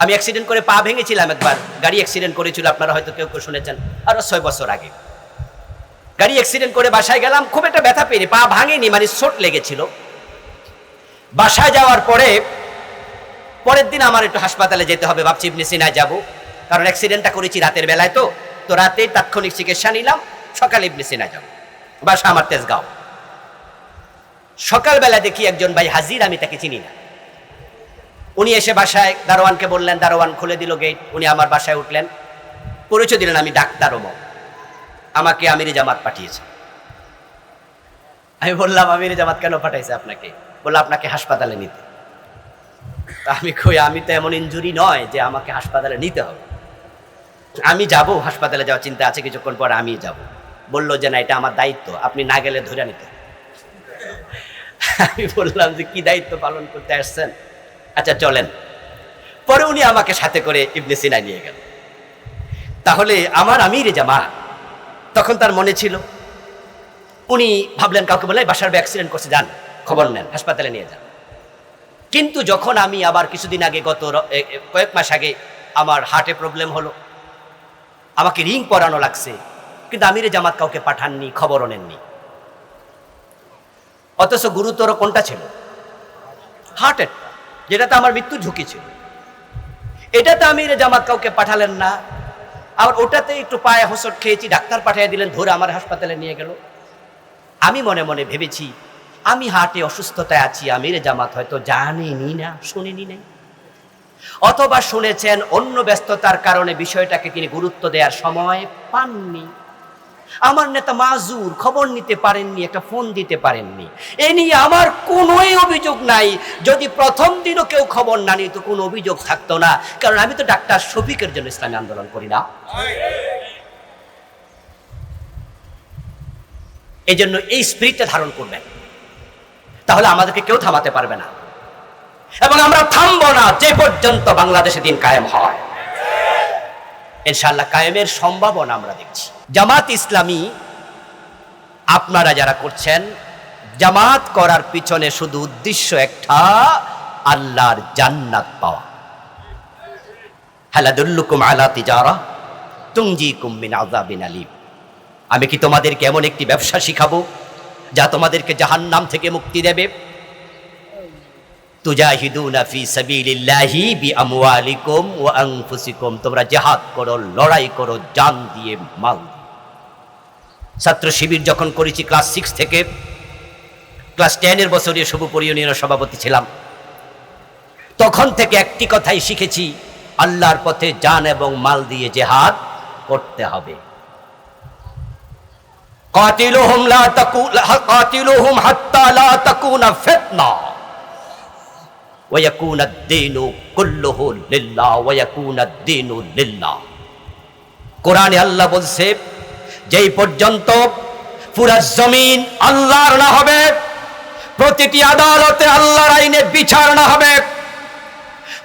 আমি অ্যাক্সিডেন্ট করে পা ভেঙেছিলাম একবার। গাড়ি অ্যাক্সিডেন্ট করেছিল, আপনারা হয়তো কেউ কেউ শুনেছেন, আরও ছয় বছর আগে। গাড়ি অ্যাক্সিডেন্ট করে বাসায় গেলাম, খুব একটা ব্যথা পেয়ে পা ভাঙেনি মানে চোট লেগেছিল। বাসায় যাওয়ার পরে, পরের দিন আমার একটু হাসপাতালে যেতে হবে, ভাবছি ইবনে সিনায় যাব। কারণ অ্যাক্সিডেন্টটা করেছি রাতের বেলায় তো তো রাতে তাৎক্ষণিক চিকিৎসা নিলাম, সকালে ইবনে সিনায় যাব। বাসা আমার তেজগাঁও। সকালবেলা দেখি একজন ভাই হাজির, আমি তাকে চিনি না। উনি এসে বাসায় দারোয়ানকে বললেন, দারোয়ান খুলে দিল গেট উনি আমার বাসায় উঠলেন। পরিচয় দিলেন, আমি ডাক্তার ওমর। আমাকে আমির জামাত পাঠিয়েছে। আমি বললাম, আমির জামাত কেন পাঠাইছে আপনাকে? বলল, আপনাকে হাসপাতালে নিতে। আমি কই, আমি তো এমন ইঞ্জুরি নয় যে আমাকে হাসপাতালে নিতে হবে। আমি যাব, হাসপাতালে যাওয়ার চিন্তা আছে, কিছুক্ষণ পর আমি যাব। বলল যে, না, এটা আমার দায়িত্ব, আপনি না গেলে ধরে নিতে। আমি বললাম যে, কি দায়িত্ব পালন করতে আসছেন? আচ্ছা চলেন। পরে উনি আমাকে সাথে করে ইবনে সিনায় নিয়ে গেল। তাহলে আমার আমির জামা, তখন তার মনে ছিল, উনি ভাবলেন কাউকে বলে বাসার অ্যাক্সিডেন্ট করছে, যান, খবর নেন, হাসপাতালে নিয়ে যান। কিন্তু যখন আমি আবার কিছুদিন আগে গত কয়েক মাস আগে আমার হার্টে প্রবলেম হলো, আমাকে রিং পরানো লাগছে, কিন্তু আমিরে জামাত কাউকে পাঠাননি, খবরও নেননি। অথচ গুরুতর কোনটা ছিল? হার্ট অ্যাটাক যেটাতে আমার মৃত্যু ঝুঁকি ছিল। এটাতে আমিরে জামাত কাউকে পাঠালেন না। আর ওটাতে একটু পায়ে হোসট খেয়েছি, ডাক্তার পাঠিয়ে দিলেন, ধরে আমার হাসপাতালে নিয়ে গেল। আমি মনে মনে ভেবেছি, আমি হাটে অসুস্থতায় আছি, আমিরে জামাত হয়তো জানেনি না, শুনিনি নাই। অথবা শুনেছেন, অন্য ব্যস্ততার কারণে বিষয়টাকে তিনি গুরুত্ব দেওয়ার সময় পাননি। আমার নেতা মাজুর খবর নিতে পারেননি, একটা ফোন দিতে পারেননি। এ নিয়ে আমার কোনোই অভিযোগ নাই। যদি প্রথম দিনও কেউ খবর না নিত, কোনো অভিযোগ থাকতো না। কারণ আমি তো ডাক্তার শফিকের জন্য ইসলামী আন্দোলন করি না। এই জন্য এই স্পিরিটটা ধারণ করবেন। তাহলে আমাদেরকে কেউ থামাতে পারবে না। এবং আমরা থামবো না যে পর্যন্ত বাংলাদেশে দিন কায়েম হয়। ইনশাআল্লাহ কায়েমের সম্ভাবনা আমরা দেখছি। জামাত ইসলামী আপনারা যারা করছেন, জামাত করার পিছনে শুধু উদ্দেশ্য একটা, আল্লাহর জান্নাত পাওয়া। হালাদুল্লুকুম আলা তিজারা তুংজিকুম মিন আযাবিন আলিম। আমি কি তোমাদেরকে এমন একটি ব্যবসা শিখাবো, যা তোমাদেরকে জাহান্নাম থেকে মুক্তি দেবে? তুজাহিদুনা ফি সাবিলিল্লাহি বিআমওয়ালিকুম ওয়া আনফুসিকুম। তোমরা জিহাদ করো, লড়াই করো, জান দিয়ে মাল। ছাত্র শিবির যখন করেছি ক্লাস সিক্স থেকে, ক্লাস টেনের বছরে শুভপুর ইউনিয়নের সভাপতি ছিলাম। তখন থেকে একটি কথাই শিখেছি, আল্লাহর পথে যান এবং মাল দিয়ে জেহাদ করতে হবে। কোরআনে আল্লাহ বলছে যেই পর্যন্ত পুরা জমিন আল্লাহর না হবে, প্রতিটি আদালতে আল্লাহর আইনে বিচার না হবে,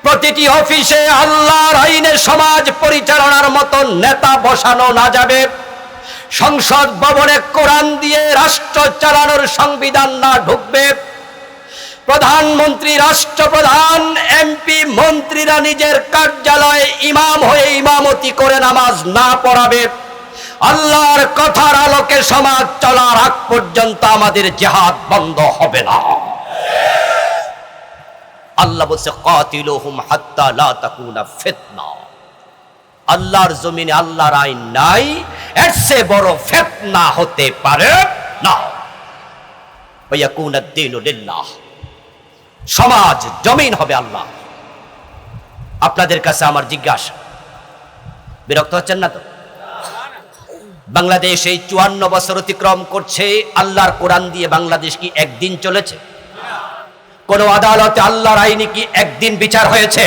প্রতিটি অফিসে আল্লাহর আইনে সমাজ পরিচালনার মতো নেতা বসানো না যাবে, সংসদ ভবনে কোরআন দিয়ে রাষ্ট্র চালানোর সংবিধান না ঢুকবে, প্রধানমন্ত্রী, রাষ্ট্রপ্রধান, এমপি, মন্ত্রীরা নিজের কার্যালয়ে ইমাম হয়ে ইমামতি করে নামাজ না পড়াবে। আল্লাহর কথার আলোকে সমাজ চলার আগ পর্যন্ত আমাদের জেহাদ বন্ধ হবে না। আল্লাহ বলছে, কাতিলুহুম হাত্তা লা তাকুনা ফিতনা। আল্লাহর জমিনে আল্লাহর আইন নাই, এর চেয়ে বড় ফিতনা হতে পারে না। ওয়ায়াকুনা দ্দীনু লিল্লাহ। সমাজ, জমিন হবে আল্লাহ। আপনাদের কাছে আমার জিজ্ঞাসা। বিরক্ত হচ্ছেন না তো? বাংলাদেশ এই চুয়ান্ন বছর অতিক্রম করছে, আল্লাহর কোরআন দিয়ে বাংলাদেশ কি একদিন চলেছে? কোন আদালতে আল্লাহর আইনে কি একদিন বিচার হয়েছে?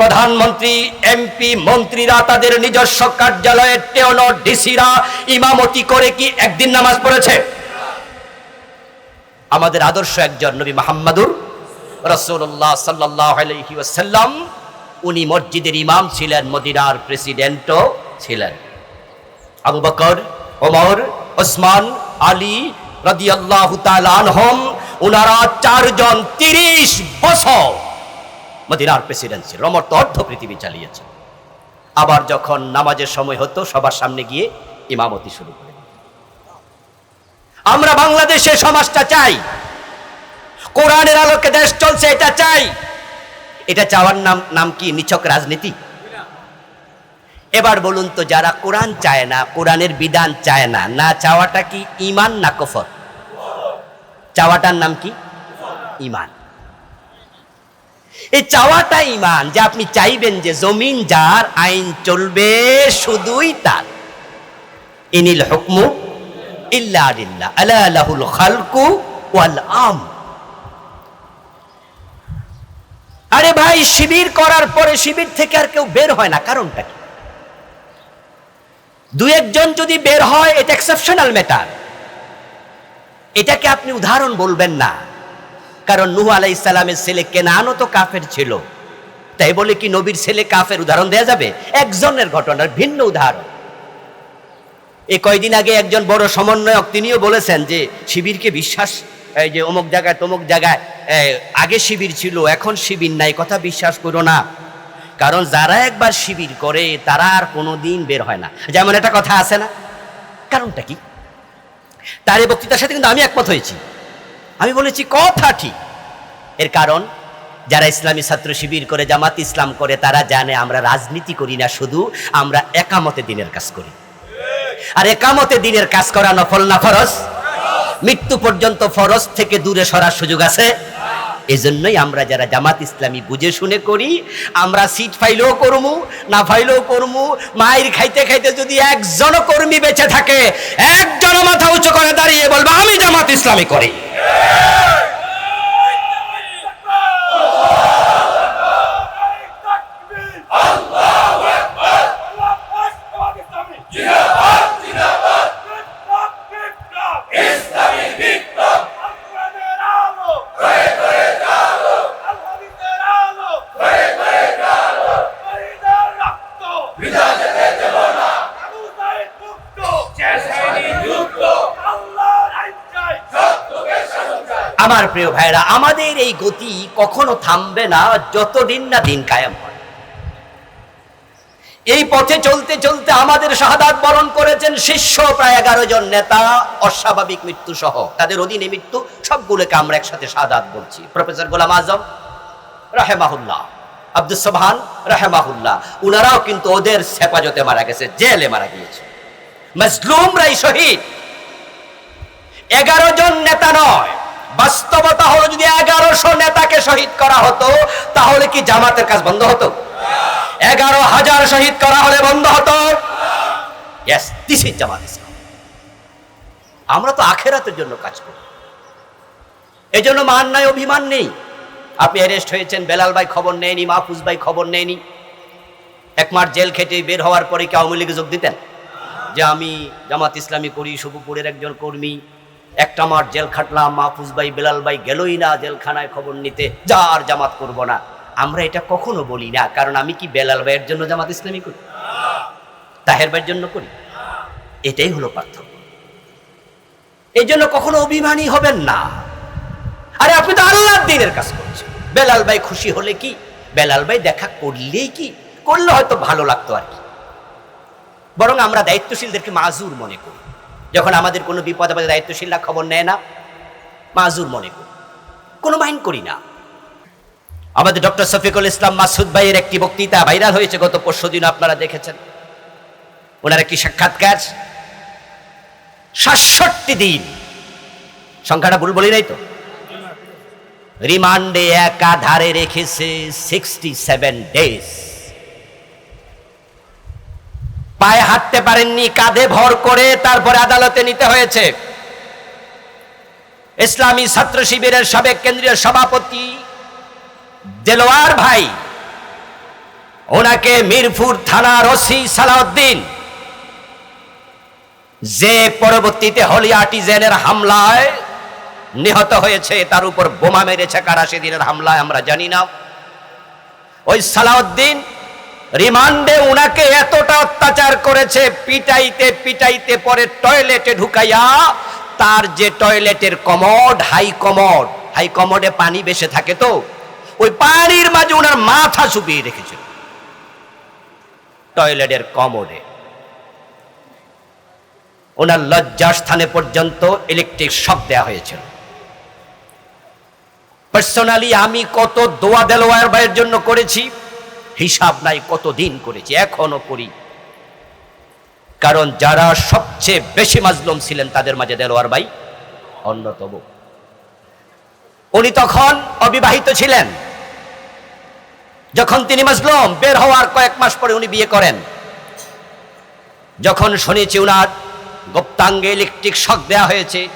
প্রধানমন্ত্রী, এমপি, মন্ত্রীরা, তাদের নিজস্ব কার্যালয়ে টেওনো ডিসিরা, ইমামতি করে কি একদিন নামাজ পড়েছে? আমাদের আদর্শ একজন নবী মাহমুদুর রসুল্লাহ সাল্লাহ উনি মসজিদের ইমাম ছিলেন, মদিনার প্রেসিডেন্টও ছিলেন। আবু বকর, ওমর, ওসমান, আলী রাদিয়াল্লাহু তাআলা আনহুম ওনারা চারজন তিরিশ বছর মদিনার প্রেসিডেন্সি রমর তো অর্ধ পৃথিবী চালিয়েছে। আবার যখন নামাজের সময় হতো, সবার সামনে গিয়ে ইমামতি শুরু করে আমরা বাংলাদেশে সমাজটা চাই। কোরআনের আলোকে দেশ চলছে, এটা চাই। এটা চাওয়ার নাম নাম কি? নিছক রাজনীতি? এবার বলুন তো, যারা কোরআন চায় না, কোরআনের বিধান চায় না না চাওয়াটা কি ইমান না কফর? চাওয়াটার নাম কি? ইমান এই চাওয়াটা ইমান যে আপনি চাইবেন যে জমিন যার আইন চলবে, শুধুই তার। ইনিল হুকমু ইল্লা লিল্লাহ, আলা লাহুল খালকু ওয়াল আম আরে ভাই, শিবির করার পরে শিবির থেকে আর কেউ বের হয় না, কারণটা কি? দু একজন যদি বের হয়, এটা এক্সেপশনাল ম্যাটার এটাকে আপনি উদাহরণ বলবেন না। কারণ নুহ আলাই ইসলামের ছেলে কেনানও তো কাফের ছিল। তাই বলে কি নবীর ছেলে কাফের উদাহরণ দেওয়া যাবে? একজনের ঘটনার ভিন্ন উদাহরণ। এই কয়দিন আগে একজন বড় সমন্বয়ক তিনিও বলেছেন যে, শিবিরকে বিশ্বাস, এই যে অমুক জায়গায় তমুক জায়গায় আগে শিবির ছিল, এখন শিবির নাই, কথা বিশ্বাস করো না। কারণ যারা একবার শিবির করে, তারা আর কোনো দিন বের হয় না। যেমন একটা কথা আছে না? কারণটা কি? তার এই বক্তৃতার সাথে কিন্তু আমি একমত হয়েছি। আমি বলেছি, কথা ঠিক। এর কারণ, যারা ইসলামী ছাত্র শিবির করে, জামাত ইসলাম করে, তারা জানে আমরা রাজনীতি করি না, শুধু আমরা একামতে দিনের কাজ করি। আর একামতে দিনের কাজ করা নফল না ফরজ? মৃত্যু পর্যন্ত ফরজ থেকে দূরে সরার সুযোগ আছে? এজন্যই আমরা যারা জামাত ইসলামী বুঝে শুনে করি, আমরা সিট ফাইলেও করমু, না ফাইলেও করমু, মায়ের খাইতে খাইতে যদি একজন কর্মী বেঁচে থাকে একজন মাথা উঁচু করে দাঁড়িয়ে বলব, আমি জামাত ইসলামী করি। আমার প্রিয় ভাইরা, আমাদের এই গতি কখনো থামবে না, যতদিন না দিন কায়েম হয়। এই পথে চলতে চলতে আমাদের শাহাদাত বরণ করেছেন শিষ্য প্রায় এগারো জন নেতা, অস্বাভাবিক মৃত্যু সহ। তাদের অধীনে মৃত্যু, সবগুলোকে আমরা একসাথে শাহাদাত বলছি। প্রফেসর গোলাম আজম, রাহেমাহুল্লাহ আব্দুল সোবহান, রাহেমাহুল্লাহ, উনারাও কিন্তু ওদের হেফাজতে মারা গেছে, জেলে মারা গিয়েছে। মজলুমরাই শহীদ। এগারো জন নেতা নয় বাস্তবতা হলো যদি এগারোশো নেতাকে শহীদ করা হতো, তাহলে কি জামাতের কাজ বন্ধ হতো? এগারো হাজার শহীদ করা হলে বন্ধ হতো? জামাত ইসলাম। আমরা তো আখেরাতের জন্য কাজ করি। এই জন্য মান নাই অভিমান নেই। আপনি অ্যারেস্ট হয়েছেন, বেলাল ভাই খবর নেয়নি, মাহফুজ ভাই খবর নেয়নি। এক মাস জেল খেটে বের হওয়ার পরে কি আওয়ামী লীগে যোগ দিতেন? যে আমি জামাত ইসলামী করি, শুভপুরের একজন কর্মী একটা মাস জেল খাটলাম, মাহফুজ ভাই, বেলাল ভাই গেলই না জেলখানায় খবর নিতে যা আর জামাত করব না। আমরা এটা কখনো বলি না, কারণ আমি কি বেলাল ভাইয়ের জন্য জামাত ইসলামী করি? তাহের ভাইয়ের জন্য করি? এটাই হলো পার্থক্য। এই জন্য কখনো অভিমানী হবেন না। আরে, আপনি তো আল্লাহর দিনের কাজ করছেন। বেলাল ভাই খুশি হলে কি? বেলাল ভাই দেখা করলেই কি? করলে হয়তো ভালো লাগতো আর কি। বরং আমরা দায়িত্বশীলদেরকে মাজুর মনে করি। যখন আমাদের কোনো বিপদ আপদে দায়িত্বশীলরা খবর নেয় না, মাজুর মনে করি। কোনো মাইন্ড করি না। আমাদের ডক্টর শফিকুল ইসলাম মাসুদ ভাইয়ের একটি বক্তৃতা ভাইরাল হয়েছে গত পরশু দিন আপনারা দেখেছেন। ওনার একটি সাক্ষাৎকার? সাতষট্টি দিন। সংখ্যাটা ভুল বলি নাই তো? রিমান্ডে একাধারে রেখেছে সিক্সটি সেভেন ডেজ পায়ে হাঁটতে পারেননি, কাঁধে ভর করে তারপরে আদালতে নিতে হয়েছে। ইসলামী ছাত্র শিবিরের সাবেক কেন্দ্রীয় সভাপতি দেলোয়ার ভাই, ওনাকে মিরপুর থানার ওসি সালাউদ্দিন, যে পরবর্তীতে হলি আর্টিজেনের হামলায় নিহত হয়েছে, তার উপর বোমা মেরেছে কারা সেদিনের হামলায়, আমরা জানি না। ওই সালাউদ্দিন রিমান্ডে উনাকে এতটা অত্যাচার করেছে, পিটাইতে পিটাইতে পরে টয়লেটে ঢুকাইয়া তার যে টয়লেটের কমড, হাই কমড, হাই কমডে পানি বেশে থাকে তো, ওই পানির মাঝে ওনার মাথা চুপিয়ে রেখেছিল। টয়লেটের কমডে। ওনার লজ্জার স্থানে পর্যন্ত ইলেকট্রিক শক দেওয়া হয়েছিল। পার্সোনালি আমি কত দোয়া দেলোয়ার ভাইয়ের জন্য করেছি। হিসাব নাই কত দিন করেছি, এখনও করি। কারণ যারা সবচেয়ে বেশি মাজলুম ছিলেন তাদের মাঝে দেলোয়ার ভাই অন্যতম। উনি তখন অবিবাহিত ছিলেন। যখন তিনি মাজলুম, বের হওয়ার কয়েক মাস পরে উনি বিয়ে করেন। যখন শুনেছি উনার গোপ্তাঙ্গে ইলেকট্রিক শক দেয়া হয়েছে,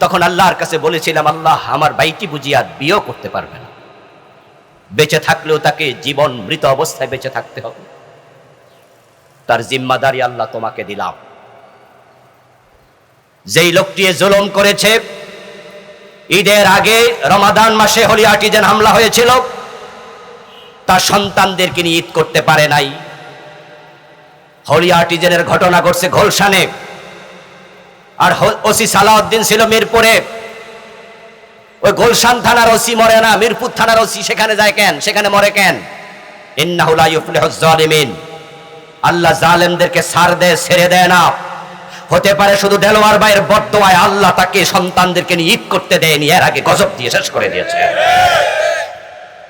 তখন আল্লাহর কাছে বলেছিলাম, আল্লাহ, আমার বাইটি বুঝি আর বিয়েও করতে পারবে না। বেঁচে থাকলেও তাকে জীবন মৃত অবস্থায় বেঁচে থাকতে হবে। তার জিম্মাদারি আল্লাহ তোমাকে দিলাম। যেই লোকটি জুলুম করেছে, ঈদের আগে রমাদান মাসে হলি আর্টিজেন হামলা হয়েছিল তার সন্তানদেরকে নিয়ে ঈদ করতে পারে নাই। হলি আর্টিজেনের ঘটনা ঘটছে ঘোলসানে। আর ওসি সালাউদ্দিন ছিল মিরপুরে। ওই গোলশান থানার ওসি মরে না, মিরপুর থানার ওসি সেখানে যায় কেন? সেখানে মরে কেন? ইন্নাহুলা ইউফলিহুজ জালিমিন। আল্লাহ জালেমদেরকে সার দেয় ছেড়ে দেয় না। হতে পারে শুধু দেলোয়ার ভাইয়ের বর্তমায় আল্লাহ তাকে সন্তানদেরকে নিয়ে ঈদ করতে দেয়নি, এর আগে গজব দিয়ে শেষ করে দিয়েছে।